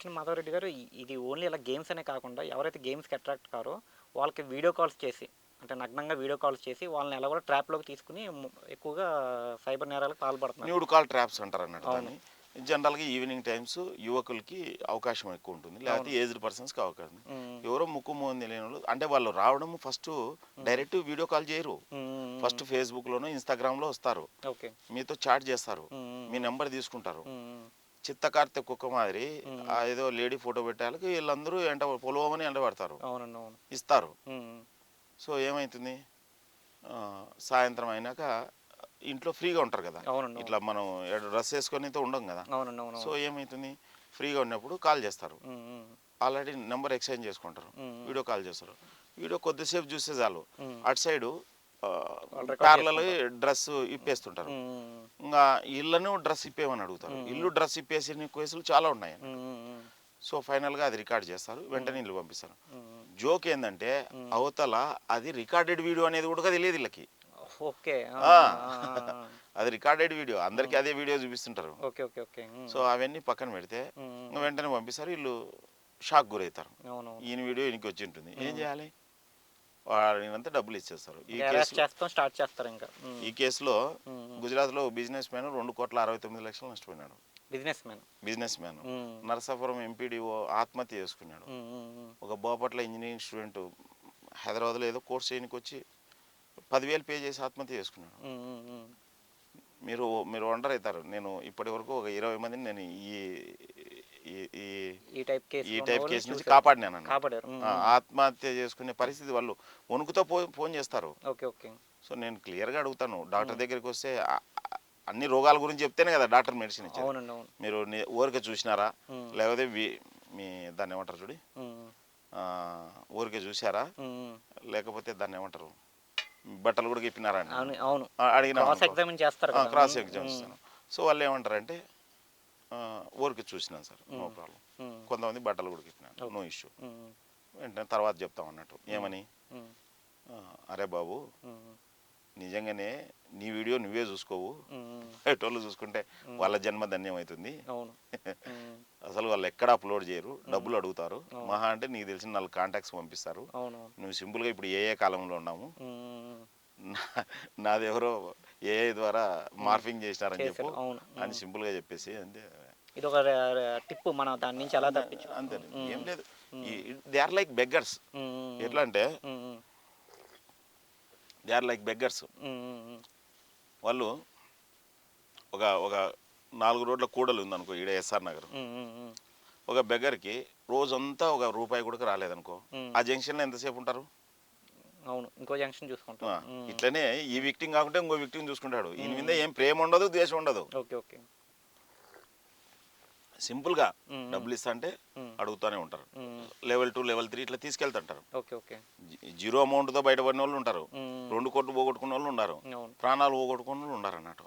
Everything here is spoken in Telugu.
క్వశ్చన్ మాధవరెడ్డి గారు ఇది ఓన్లీ ఇలా గేమ్స్ అనే కాకుండా ఎవరైతే గేమ్స్కి అట్రాక్ట్ కారో వాళ్ళకి వీడియో కాల్స్ చేసి అంటే నగ్నంగా వీడియో కాల్స్ చేసి వాళ్ళని ఎలా కూడా ట్రాప్లోకి తీసుకుని ఎక్కువగా సైబర్ నేరాలకు పాల్పడుతున్నారు. న్యూడ్ కాల్ ట్రాప్స్ అంటారు అన్నట్టు జనరల్గా ఈవినింగ్ టైమ్స్ యువకులకి అవకాశం ఎక్కువ ఉంటుంది లేకపోతే ఏజ్డ్ పర్సన్స్కి అవకాశం. ఎవరో ముక్కు మోహన్ తెలియని వాళ్ళు అంటే వాళ్ళు రావడం ఫస్ట్ డైరెక్ట్ వీడియో కాల్ చేయరు. ఫస్ట్ ఫేస్బుక్లోనో ఇన్స్టాగ్రామ్లో వస్తారు. ఓకే. మీతో చాట్ చేస్తారు. మీ నెంబర్ తీసుకుంటారు. మ్మ్. చిత్తకార్తె కుక్క మాదిరి ఆ ఏదో లేడీ ఫోటో పెట్టాలకి వీళ్ళందరూ ఎంట పొలవమని ఎండ పడతారు ఇస్తారు. సో ఏమవుతుంది ఆ, సాయంత్రం అయినాక ఇంట్లో ఫ్రీగా ఉంటారు కదా. ఇట్లా మనం డ్రెస్ వేసుకొని అయితే ఉండం కదా సో ఏమవుతుంది ఫ్రీగా ఉన్నప్పుడు కాల్ చేస్తారు. ఆల్రెడీ నెంబర్ ఎక్స్చేంజ్ చేసుకుంటారు. వీడియో కాల్ చేస్తారు వీడియో కొద్దిసేపు చూస్తే చాలు. అటు సైడు ప్యారలలో డ్రెస్ ఇప్పేస్తుంటారు. ఇంకా ఇళ్ళను డ్రెస్ ఇప్పేయమని అడుగుతారు. ఇల్లు డ్రెస్ ఇప్పేసిన కేసులు చాలా ఉన్నాయి. సో ఫైనల్గా అది రికార్డ్ చేస్తారు. వెంటనే ఇల్లు పంపిస్తారు. జోక్ ఏంటంటే అవతల అది రికార్డెడ్ వీడియో అనేది కూడా తెలియదు వీళ్ళకి ఓకే. అది రికార్డెడ్ వీడియో. అందరికీ అదే వీడియో చూపిస్తుంటారు. Okay okay okay. మ్మ్. సో అవన్నీ పక్కన పెడితే వెంటనే పంపిస్తారు. వీళ్ళు షాక్ గురవుతారు. ఈయన వీడియో ఈయనకి వచ్చి ఉంటుంది. ఏం చేయాలి? వాడినంతా డబ్బులు ఇచ్చేస్తారు. ఈ చేస్తాం స్టార్ట్ చేస్తారు ఇంకా. ఈ కేసులో. గుజరాత్లో బిజినెస్ మ్యాన్ రెండు కోట్ల అరవై తొమ్మిది లక్షలు నష్టపోయినాడు. Businessman. Businessman. Narasapuram MPDO ఆత్మహత్య చేసుకున్నాడు. ఒక బోపట్ల ఇంజనీరింగ్ స్టూడెంట్ హైదరాబాద్లో ఏదో కోర్స్ చేయడానికి వచ్చి పదివేలు పే చేసి ఆత్మహత్య చేసుకున్నాడు. మీరు మీరు వండర్ అవుతారు నేను ఇప్పటి వరకు ఒక ఇరవై మందిని నేను ఈ ఈ- టైప్ కేసు ఈ టైప్ కేసు నుంచి కాపాడినాను అన్నమాట. కాపాడారు. ఆత్మహత్య చేసుకునే పరిస్థితి వాళ్ళు వణుకుతో ఫోన్ చేస్తారు. Okay okay. సో నేను క్లియర్గా అడుగుతాను. డాక్టర్ దగ్గరికి వస్తే అన్ని రోగాల గురించి చెప్తేనే కదా డాక్టర్ మెడిసిన్ ఇచ్చారు మీరు ఊరికే చూసినారా. లేకపోతే మీ దాన్ని ఏమంటారు చూడి? ఊరికే చూసారా. లేకపోతే దాన్ని ఏమంటారు? బట్టలు కూడా గిప్పినారా అని అవును అడిగిన క్రాస్ ఎగ్జామ్ సో వాళ్ళు ఏమంటారంటే ఊరికి చూసినాను సార్ నో ప్రాబ్లం. కొంతమంది బట్టలు కూడా గిప్పినాను నో ఇష్యూ. వెంటనే తర్వాత చెప్తాం అన్నట్టు ఏమని? అరే బాబు. నిజంగానే నీ వీడియో నువ్వే చూసుకోవు. ఎటోళ్ళు చూసుకుంటే వాళ్ళ జన్మ ధన్యమవుతుంది అవును. మ్మ్. అసలు వాళ్ళు ఎక్కడ అప్లోడ్ చేయరు డబ్బులు అడుగుతారు. మహా అంటే నీకు తెలిసిన నాలుగు కాంటాక్ట్స్ పంపిస్తారు. నువ్వు సింపుల్గా ఇప్పుడు ఏ ఏ కాలంలో ఉన్నాము మ్మ్. నా- నాది ఎవరో ఏఐ ద్వారా మార్ఫింగ్ చేసినారని చెప్పు. అని సింపుల్గా చెప్పేసి అంతే. ఇది ఒక టిప్ మనం దాని నుంచి ఎలా తప్పించు అంతే ఏం లేదు దే ఆర్ లైక్ బెగ్గర్స్. ఎట్లా అంటే. They are like beggars. వాళ్ళు ఒక ఒక నాలుగు రోడ్ల కూడలు ఉందనుకో ఈడ ఎస్ఆర్ నగర్. ఒక బెగ్గర్కి రోజంతా ఒక రూపాయి కూడా రాలేదనుకో. ఆ జంక్షన్లో ఎంతసేపు ఉంటారు అవును ఇంకో జంక్షన్ చూసుకుంటాం. ఇట్లనే ఈ విక్టింగ్ కాకుంటే ఇంకో విక్టింగ్ చూసుకుంటాడు ఈయన మీద ఏం ప్రేమ ఉండదు ద్వేషం ఉండదు ఓకే ఓకే సింపుల్గా మ్మ్. డబ్బులు ఇస్తా అంటే. అడుగుతూనే ఉంటారు. లెవెల్ టూ లెవెల్ త్రీ ఇట్లా తీసుకెళ్తుంటారు ఓకే ఓకే జీ- జీరో అమౌంట్తో బయటపడిన వాళ్ళు ఉంటారు. రెండు కోట్లు పోగొట్టుకున్న వాళ్ళు ఉన్నారు ప్రాణాలు పోగొట్టుకున్న వాళ్ళు ఉన్నారు అన్నట్టు.